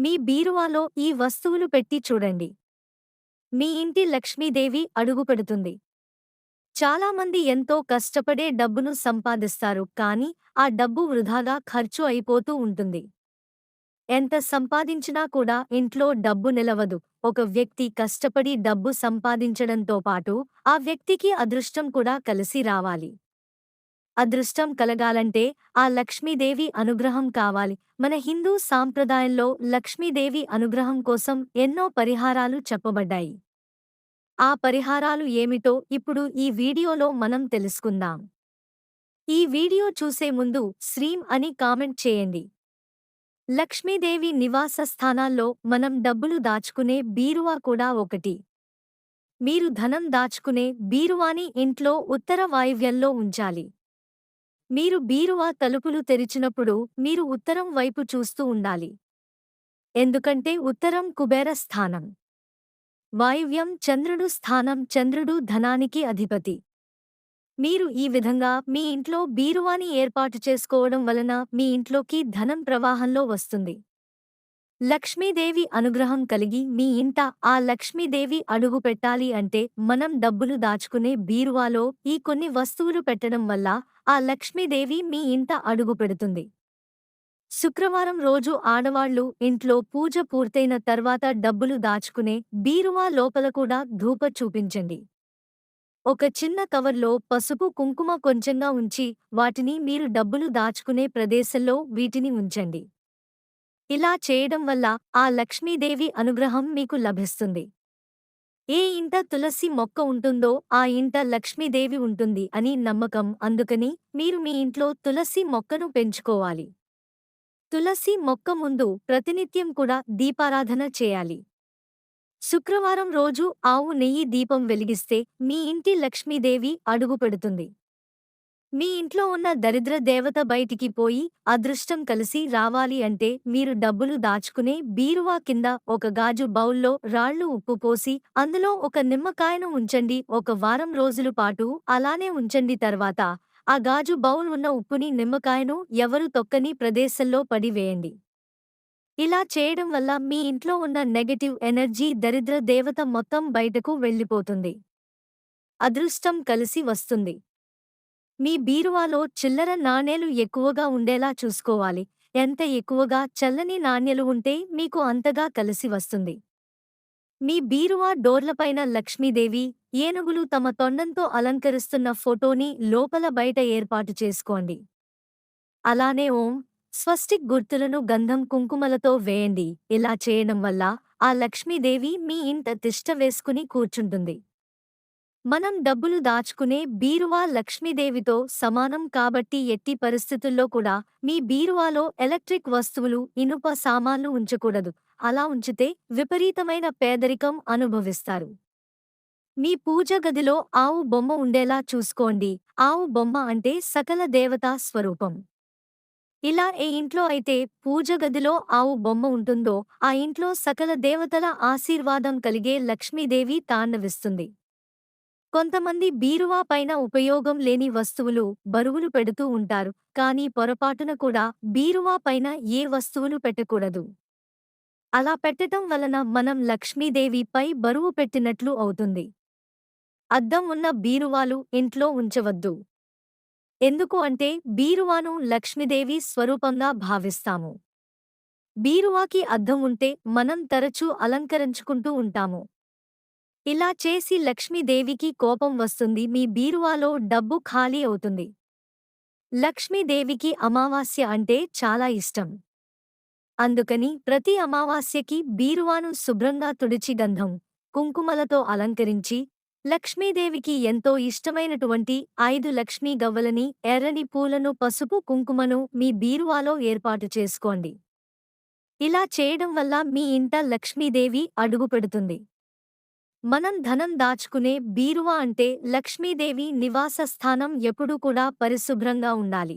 మీ బీరువాలో ఈ వస్తువులు పెట్టి చూడండి. మీ ఇంటి లక్ష్మీదేవి అడుగుపెడుతుంది చాలామంది ఎంతో కష్టపడే డబ్బును సంపాదిస్తారు కానీ ఆ డబ్బు వృధాగా ఖర్చు అయిపోతూ ఉంటుంది. ఎంత సంపాదించినా కూడా ఇంట్లో డబ్బు నిలవదు. ఒక వ్యక్తి కష్టపడి డబ్బు సంపాదించడంతో పాటు ఆ వ్యక్తికి అదృష్టం కూడా కలిసి రావాలి. అదృష్టం కలగాలంటే ఆ లక్ష్మీదేవి అనుగ్రహం కావాలి. మన హిందూ సాంప్రదాయంలో లక్ష్మీదేవి అనుగ్రహం కోసం ఎన్నో పరిహారాలు చెప్పబడ్డాయి. ఆ పరిహారాలు ఏమిటో ఇప్పుడు ఈ వీడియోలో మనం తెలుసుకుందాం. ఈ వీడియో చూసే ముందు శ్రీం అని కామెంట్ చేయండి. లక్ష్మీదేవి నివాస స్థానాల్లో మనం డబ్బులు దాచుకునే బీరువా కూడా ఒకటి. మీరు ధనం దాచుకునే బీరువాని ఇంట్లో ఉత్తర వాయువ్యంలో ఉంచాలి. మీరు బీరువా తలుపులు తెరిచినప్పుడు మీరు ఉత్తరం వైపు చూస్తూ ఉండాలి. ఎందుకంటే ఉత్తరం కుబేర స్థానం. వాయువ్యం చంద్రుడు స్థానం చంద్రుడు ధనానికి అధిపతి. మీరు ఈ విధంగా మీ ఇంట్లో బీరువాని ఏర్పాటు చేసుకోవడం వలన మీ ఇంట్లోకి ధనం ప్రవాహంలో వస్తుంది. లక్ష్మీదేవి అనుగ్రహం కలిగి మీ ఇంట ఆ లక్ష్మీదేవి అడుగు పెట్టాలి అంటే మనం డబ్బులు దాచుకునే బీరువాలో ఈ కొన్ని వస్తువులు పెట్టడం వల్ల ఆ లక్ష్మీదేవి మీ ఇంట అడుగు పెడుతుంది. శుక్రవారం రోజు ఆడవాళ్ళు ఇంట్లో పూజ పూర్తయిన తర్వాత డబ్బులు దాచుకునే బీరువా లోపల కూడా ధూప చూపించండి. ఒక చిన్న కవర్లో పసుపు కుంకుమ కొంచెంగా ఉంచి వాటిని మీరు డబ్బులు దాచుకునే ప్రదేశంలో వీటిని ఉంచండి. ఇలా చేయడం వల్ల ఆ లక్ష్మీదేవి అనుగ్రహం మీకు లభిస్తుంది. ఏ ఇంట తులసి మొక్క ఉంటుందో ఆ ఇంట లక్ష్మీదేవి ఉంటుంది అని నమ్మకం. అందుకని మీరు మీ ఇంట్లో తులసి మొక్కను పెంచుకోవాలి. తులసి మొక్క ముందు ప్రతినిత్యం కూడా దీపారాధన చేయాలి. శుక్రవారం రోజు ఆవు నెయ్యి దీపం వెలిగిస్తే మీ ఇంటి లక్ష్మీదేవి అడుగు పెడుతుంది. మీ ఇంట్లో ఉన్న దరిద్ర దేవత బయటికి పోయి అదృష్టం కలిసి రావాలి అంటే మీరు డబ్బులు దాచుకునే బీరువా కింద ఒక గాజు బౌల్లో రాళ్ళు ఉప్పు పోసి అందులో ఒక నిమ్మకాయను ఉంచండి. ఒక వారం రోజుల పాటు అలానే ఉంచండి. తర్వాత ఆ గాజు బౌల్ ఉన్న ఉప్పుని నిమ్మకాయను ఎవరు తొక్కని ప్రదేశంలో పడివేయండి ఇలా చేయడం వల్ల మీ ఇంట్లో ఉన్న నెగటివ్ ఎనర్జీ దరిద్ర దేవత మొత్తం బయటకు వెళ్ళిపోతుంది. అదృష్టం కలిసి వస్తుంది. మీ బీరువాలో చిల్లర నాణేలు ఎక్కువగా ఉండేలా చూసుకోవాలి. ఎంత ఎక్కువగా చల్లని నాణ్యలు ఉంటే మీకు అంతగా కలిసి వస్తుంది. మీ బీరువా డోర్లపైన లక్ష్మీదేవి ఏనుగులు తమ తొండంతో అలంకరిస్తున్న ఫోటోని లోపల బయట ఏర్పాటు చేసుకోండి. అలానే ఓం స్వస్టిక్ గుర్తులను గంధం కుంకుమలతో వేయండి. ఇలా చేయడం వల్ల ఆ లక్ష్మీదేవి మీ ఇంట తిష్ట వేసుకుని కూర్చుంటుంది. మనం డబ్బులు దాచుకునే బీరువా లక్ష్మీదేవితో సమానం కాబట్టి ఎట్టి పరిస్థితుల్లో కూడా మీ బీరువాలో ఎలక్ట్రిక్ వస్తువులు ఇనుప సామాన్లు ఉంచకూడదు. అలా ఉంచితే విపరీతమైన పేదరికం అనుభవిస్తారు. మీ పూజ గదిలో ఆవు బొమ్మ ఉండేలా చూసుకోండి. ఆవు బొమ్మ అంటే సకల దేవతా స్వరూపం. ఇలా ఏ ఇంట్లో అయితే పూజ గదిలో ఆవు బొమ్మ ఉంటుందో ఆ ఇంట్లో సకల దేవతల ఆశీర్వాదం కలిగే లక్ష్మీదేవి తాండవిస్తుంది. కొంతమంది బీరువా పైన ఉపయోగం లేని వస్తువులు బరువులు పెడుతూ ఉంటారు. కానీ పొరపాటున కూడా బీరువా పైన ఏ వస్తువులు పెట్టకూడదు. అలా పెట్టటం వలన మనం లక్ష్మీదేవిపై బరువు పెట్టినట్లు అవుతుంది. అద్దం ఉన్న బీరువాలు ఇంట్లో ఉంచవద్దు. ఎందుకు అంటే బీరువాను లక్ష్మీదేవి స్వరూపంగా భావిస్తాము. బీరువాకి అద్దం ఉంటే మనం తరచూ అలంకరించుకుంటూ ఉంటాము. ఇలా చేసి లక్ష్మీదేవికి కోపం వస్తుంది. మీ బీరువాలో డబ్బు ఖాళీ అవుతుంది. లక్ష్మీదేవికి అమావాస్య అంటే చాలా ఇష్టం. అందుకని ప్రతి అమావాస్యకి బీరువాను శుభ్రంగా తుడిచి గంధం కుంకుమలతో అలంకరించి లక్ష్మీదేవికి ఎంతో ఇష్టమైనటువంటి ఐదు లక్ష్మీ గవ్వలని ఎర్రని పూలను పసుపు కుంకుమను మీ బీరువాలో ఏర్పాటు చేసుకోండి. ఇలా చేయడం వల్ల మీ ఇంట లక్ష్మీదేవి అడుగుపెడుతుంది. మనం ధనం దాచుకునే బీరువా అంటే లక్ష్మీదేవి నివాస స్థానం ఎప్పుడూ కూడా పరిశుభ్రంగా ఉండాలి.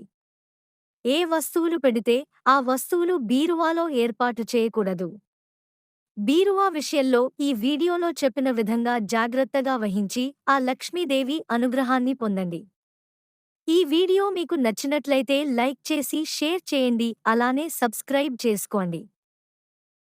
ఏ వస్తువులు పెడితే ఆ వస్తువులు బీరువాలో ఏర్పాటు చేయకూడదు. బీరువా విషయంలో ఈ వీడియోలో చెప్పిన విధంగా జాగ్రత్తగా వహించి ఆ లక్ష్మీదేవి అనుగ్రహాన్ని పొందండి. ఈ వీడియో మీకు నచ్చినట్లయితే లైక్ చేసి షేర్ చేయండి అలానే సబ్స్క్రైబ్ చేసుకోండి.